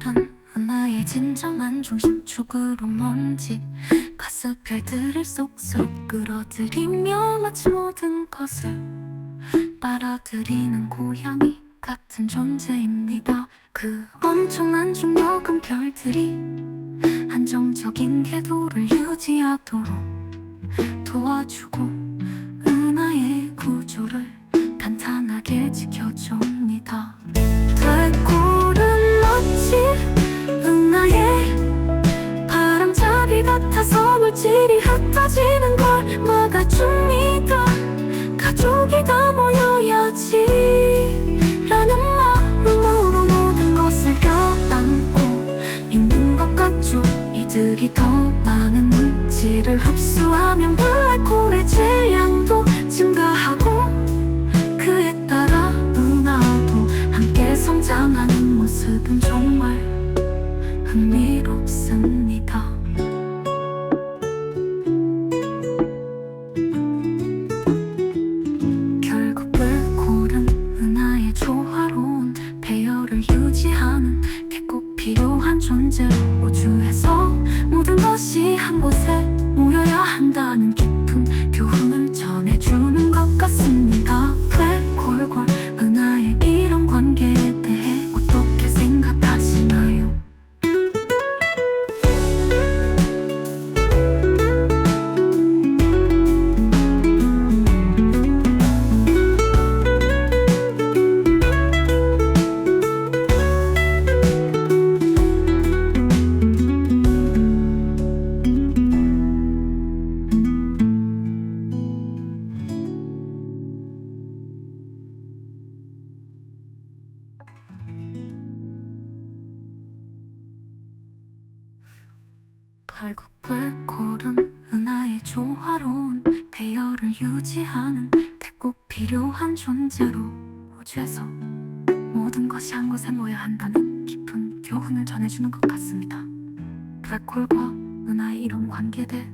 블랙홀은 은하의 진정한 중심 축으로 먼지 가스별들을 쏙쏙 끌어들이며 마치 모든 것을 빨아들이는 고양이 같은 존재입니다. 그 엄청난 중력은 별들이 한정적인 궤도를 유지하도록 도와주고 물질이 흩어지는 걸 막아줍니다. 가족이 다 모여야지 라는 마음으로 모든 것을 껴안고 있는 것 같죠 이들이 더 많은 물질을 흡수하면 블랙홀의 질량도 증가하고 그에 따라 은하도 함께 성장하는 모습은 정말 흥미 꼭 필요한 존재 우주에서 모든 것이 한 곳에 모여야 한다는 결국 블랙홀은 은하의 조화로운 배열을 유지하는 꼭 필요한 존재로 우주에서 모든 것이 한 곳에 모여야 한다는 깊은 교훈을 전해주는 것 같습니다. 블랙홀과 은하의 이런 관계에 대